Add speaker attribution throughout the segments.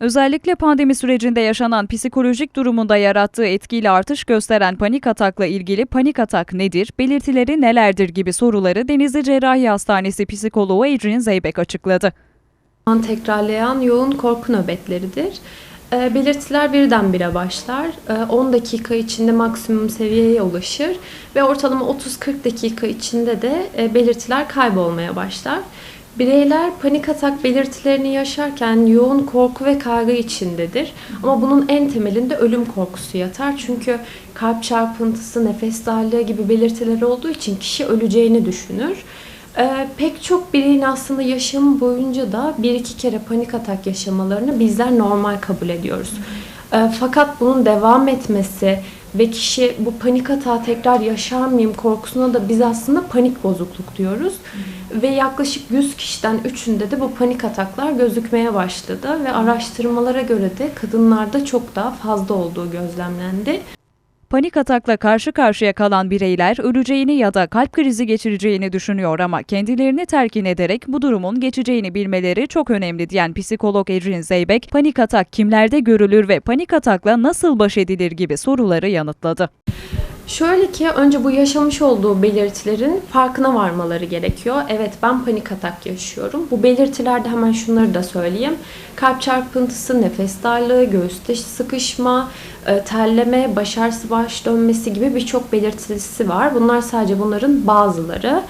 Speaker 1: Özellikle pandemi sürecinde yaşanan psikolojik durumunda yarattığı etkiyle artış gösteren panik atakla ilgili panik atak nedir, belirtileri nelerdir gibi soruları Denizli Cerrahi Hastanesi psikoloğu Ecrin Zeybek açıkladı.
Speaker 2: An tekrarlayan yoğun korku nöbetleridir. E, belirtiler birdenbire başlar. E, 10 dakika içinde maksimum seviyeye ulaşır ve ortalama 30-40 dakika içinde de e, belirtiler kaybolmaya başlar. Bireyler panik atak belirtilerini yaşarken yoğun korku ve kaygı içindedir. Ama bunun en temelinde ölüm korkusu yatar. Çünkü kalp çarpıntısı, nefes darlığı gibi belirtileri olduğu için kişi öleceğini düşünür. Ee, pek çok bireyin aslında yaşamı boyunca da bir iki kere panik atak yaşamalarını bizler normal kabul ediyoruz. Ee, fakat bunun devam etmesi ve kişi bu panik atağı tekrar yaşar mıyım korkusuna da biz aslında panik bozukluk diyoruz. Ve yaklaşık 100 kişiden 3'ünde de bu panik ataklar gözükmeye başladı ve araştırmalara göre de kadınlarda çok daha fazla olduğu gözlemlendi.
Speaker 1: Panik atakla karşı karşıya kalan bireyler öleceğini ya da kalp krizi geçireceğini düşünüyor ama kendilerini telkin ederek bu durumun geçeceğini bilmeleri çok önemli diyen psikolog Ecrin Zeybek, panik atak kimlerde görülür ve panik atakla nasıl baş edilir gibi soruları yanıtladı.
Speaker 2: Şöyle ki önce bu yaşamış olduğu belirtilerin farkına varmaları gerekiyor. Evet ben panik atak yaşıyorum. Bu belirtilerde hemen şunları da söyleyeyim. Kalp çarpıntısı, nefes darlığı, göğüste sıkışma, e, terleme, baş ağrısı, baş dönmesi gibi birçok belirtisi var. Bunlar sadece bunların bazıları.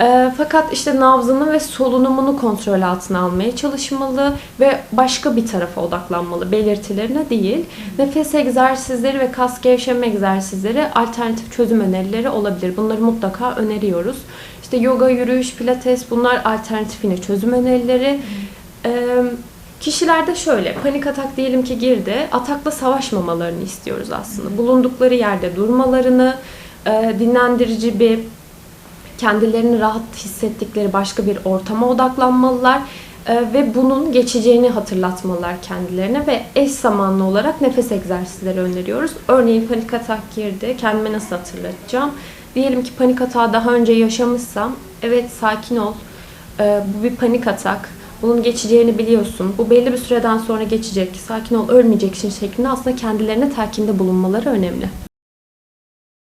Speaker 2: E, fakat işte nabzını ve solunumunu kontrol altına almaya çalışmalı ve başka bir tarafa odaklanmalı belirtilerine değil. Nefes egzersizleri ve kas gevşeme egzersizleri alternatif çözüm önerileri olabilir. Bunları mutlaka öneriyoruz. İşte yoga, yürüyüş, pilates bunlar alternatif yine çözüm önerileri. E, Kişilerde şöyle, panik atak diyelim ki girdi, atakla savaşmamalarını istiyoruz aslında. Bulundukları yerde durmalarını, e, dinlendirici bir kendilerini rahat hissettikleri başka bir ortama odaklanmalılar e, ve bunun geçeceğini hatırlatmalılar kendilerine ve eş zamanlı olarak nefes egzersizleri öneriyoruz. Örneğin panik atak girdi, kendime nasıl hatırlatacağım? Diyelim ki panik atağı daha önce yaşamışsam, evet sakin ol, e, bu bir panik atak, bunun geçeceğini biliyorsun, bu belli bir süreden sonra geçecek, sakin ol, ölmeyeceksin şeklinde aslında kendilerine telkinde bulunmaları önemli.